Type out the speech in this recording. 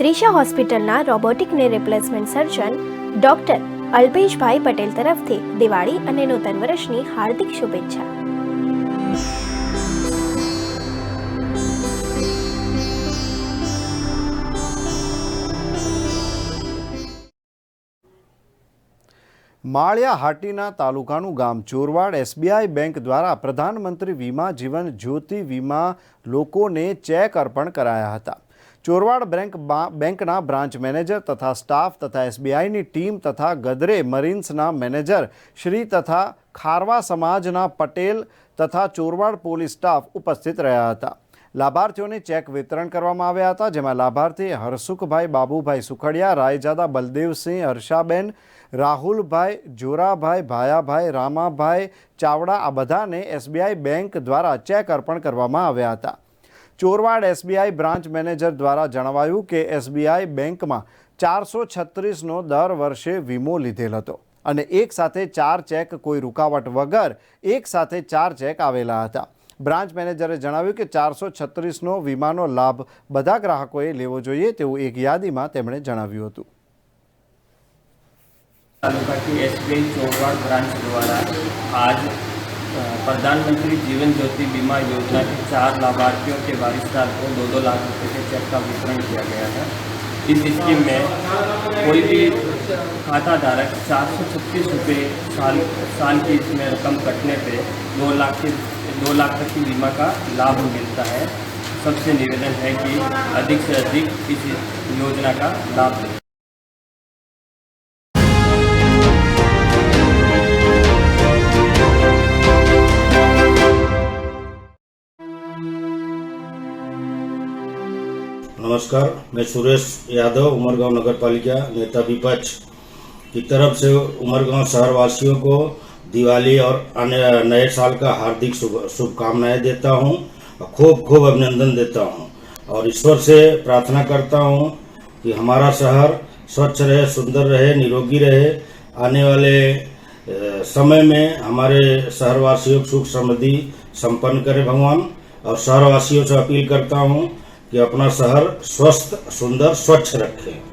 દિશા હોસ્પિટલના રોબોટિક ને replacement surgeon doctor Alpeshbhai Patel તરફથી દિવાળી અને નૂતન વર્ષની હાર્દિક શુભેચ્છા. માળિયા હાટીના તાલુકાનું ગામ ચોરવાડ એસબીઆઈ બેંક દ્વારા પ્રધાનમંત્રી વીમા જીવન જ્યોતિ વીમા લોકોને ચેક અર્પણ કરાયા હતા. ચોરવાડ બેંક બેંકના બ્રાન્ચ મેનેજર તથા સ્ટાફ તથા એસબીઆઈની ટીમ તથા ગદરે મરીન્સના મેનેજર શ્રી તથા ખારવા સમાજના પટેલ તથા ચોરવાડ પોલીસ સ્ટાફ ઉપસ્થિત રહ્યા હતા. લાભાર્થીઓને ચેક વિતરણ કરવામાં આવ્યા હતા, જેમાં લાભાર્થી હરસુખભાઈ બાબુભાઈ સુખડિયા, રાયજાદા બલદેવસિંહ હર્ષાબેન, રાહુલભાઈ જોરાભાઈ, ભાયાભાઈ રામાભાઈ ચાવડા આ બધાને એસબીઆઈ બેંક દ્વારા ચેક અર્પણ કરવામાં આવ્યા હતા. ચોરવાડ એસબીઆઈ બ્રાન્ચ મેનેજર દ્વારા જણાવાયું કે એસબીઆઈ બેંકમાં ચારસો છત્રીસનો દર વર્ષે વીમો લીધેલ હતો અને એક સાથે ચાર ચેક કોઈ રૂકાવટ વગર એક સાથે ચાર ચેક આવેલા હતા. બ્રાન્ચ મેનેજરે જણાવ્યું કે ચારસો છત્રીસનો વીમાનો લાભ બધા ગ્રાહકોએ લેવો જોઈએ તેવું એક યાદીમાં તેમણે જણાવ્યું હતું. તાલુકાથી એસબીઆઈ ચોરવાડ બ્રાન્ચ દ્વારા આજ प्रधानमंत्री जीवन ज्योति बीमा योजना के चार लाभार्थियों के वारिसदार को दो दो लाख रुपए के चेक का वितरण किया गया है। इस स्कीम में कोई भी खाता धारक चार सौ छत्तीस रुपये साल साल की इसमें रकम कटने पे दो लाख के, दो लाख तक की बीमा का लाभ मिलता है। सबसे निवेदन है कि अधिक से अधिक इस योजना का लाभ लें। नमस्कार, मैं सुरेश यादव, उमरगांव नगर पालिका नेता विपक्ष। की तरफ़ से उमरगांव शहर वासियों को दिवाली और नए साल का हार्दिक शुभकामनाएँ देता हूँ और खूब खूब अभिनंदन देता हूँ। और ईश्वर से प्रार्थना करता हूँ कि हमारा शहर स्वच्छ रहे, सुंदर रहे, निरोगी रहे। आने वाले समय में हमारे शहरवासियों सुख समृद्धि संपन्न करे भगवान। और शहरवासियों से अपील करता हूँ कि अपना शहर स्वस्थ सुंदर स्वच्छ रखें।